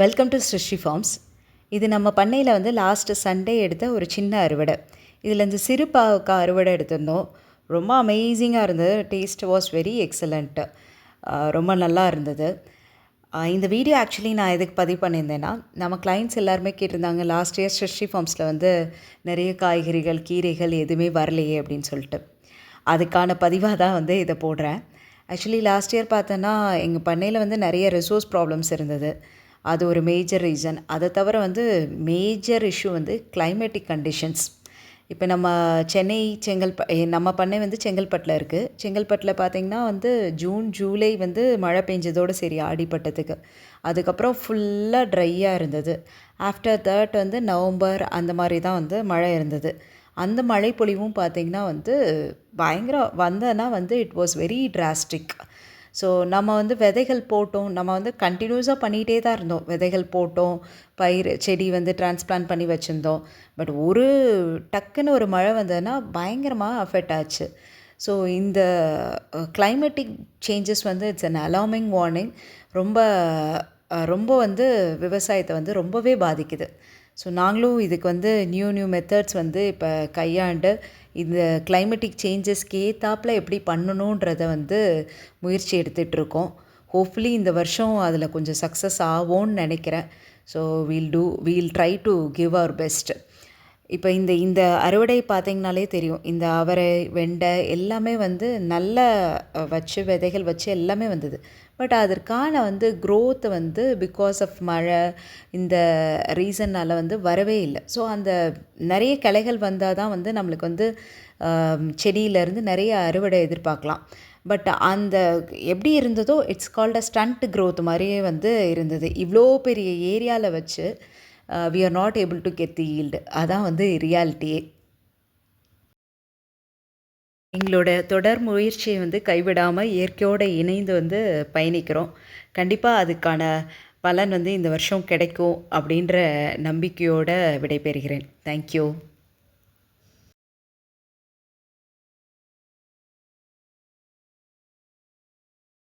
Welcome to Srushti forms இது நம்ம பண்ணையில் வந்து லாஸ்ட்டு சண்டே எடுத்த ஒரு சின்ன அறுவடை. இதில் இந்த சிறு பாவக்காய் அறுவடை எடுத்திருந்தோம். ரொம்ப அமேசிங்காக இருந்தது. டேஸ்ட் வாஸ் வெரி எக்ஸலண்ட்டு ரொம்ப நல்லா இருந்தது. இந்த வீடியோ ஆக்சுவலி நான் எதுக்கு பதிவு பண்ணியிருந்தேன்னா நம்ம கிளைண்ட்ஸ் எல்லாருமே கேட்டிருந்தாங்க லாஸ்ட் இயர் ஸ்ருஷ்டி ஃபார்ம்ஸில் வந்து நிறைய காய்கறிகள் கீரைகள் எதுவுமே வரலையே அப்படின்னு சொல்லிட்டு. அதுக்கான பதிவாக தான் வந்து இதை போடுறேன். ஆக்சுவலி லாஸ்ட் இயர் பார்த்தோன்னா எங்கள் பண்ணையில் வந்து நிறைய ரிசோர்ஸ் ப்ராப்ளம்ஸ் இருந்தது. அது ஒரு மேஜர் ரீசன் அதை தவிர வந்து மேஜர் இஷ்யூ வந்து கிளைமேட்டிக் கண்டிஷன்ஸ் இப்போ நம்ம சென்னை செங்கல்ப நம்ம பண்ணை வந்து செங்கல்பட்டில் இருக்குது செங்கல்பட்டில் பார்த்திங்கன்னா வந்து ஜூன் ஜூலை வந்து மழை பெஞ்சதோடு சரி ஆடிப்பட்டதுக்கு அதுக்கப்புறம் ஃபுல்லாக ட்ரையாக இருந்தது. ஆஃப்டர் தட் வந்து நவம்பர் அந்த மாதிரி தான் வந்து மழை இருந்தது. அந்த மழை பொழிவும் பார்த்திங்கன்னா வந்து பயங்கர வந்தனா வந்து it was very drastic so நம்ம வந்து விதைகள் போட்டோம். நம்ம வந்து கண்டினியூஸாக பண்ணிகிட்டே தான் இருந்தோம். விதைகள் போட்டோம். பயிர் செடி வந்து டிரான்ஸ்பிளான்ட் பண்ணி வச்சுருந்தோம். பட் ஒரு டக்குன்னு ஒரு மழை வந்ததுன்னா பயங்கரமாக அஃபெக்ட் ஆச்சு. ஸோ இந்த கிளைமேட்டிக் சேஞ்சஸ் வந்து இட்ஸ் அன் அலாமிங் வார்னிங் ரொம்ப ரொம்ப வந்து விவசாயத்தை வந்து ரொம்பவே பாதிக்குது. ஸோ நாங்களும் இதுக்கு வந்து நியூ நியூ மெத்தட்ஸ் வந்து இப்போ கையாண்டு இந்த கிளைமேட்டிக் சேஞ்சஸ்க்கு ஏத்தாப்பில் எப்படி பண்ணணுன்றதை வந்து முயற்சி எடுத்துகிட்ருக்கோம் ஹோப்ஃபுல்லி இந்த வருஷம் அதில் கொஞ்சம் சக்ஸஸ் ஆகும்னு நினைக்கிறேன். So we'll do we'll try to give our best இப்போ இந்த இந்த அறுவடை பார்த்திங்கனாலே தெரியும். இந்த அவரை வெண்டை எல்லாமே வந்து நல்ல வச்சு விதைகள் வச்சு எல்லாமே வந்தது. பட் அதற்கான வந்து க்ரோத் வந்து பிகாஸ் ஆஃப் மழை இந்த ரீசன்னால் வந்து வரவே இல்லை. ஸோ அந்த நிறைய கிளைகள் வந்தால் தான் வந்து நம்மளுக்கு வந்து செடியிலேருந்து நிறைய அறுவடை எதிர்பார்க்கலாம். பட் அந்த எப்படி இருந்ததோ it's called a stunt growth மாதிரியே வந்து இருந்தது. இவ்வளோ பெரிய ஏரியாவில் வச்சு we are not able to get the yield அதான் வந்து ரியாலிட்டியே எங்களோட தொடர் முயற்சியை வந்து கைவிடாமல் இயற்கையோடு இணைந்து வந்து பயணிக்கிறோம். கண்டிப்பாக அதுக்கான பலன் வந்து இந்த வருஷம் கிடைக்கும் அப்படின்ற நம்பிக்கையோடு விடைபெறுகிறேன். தேங்க்யூ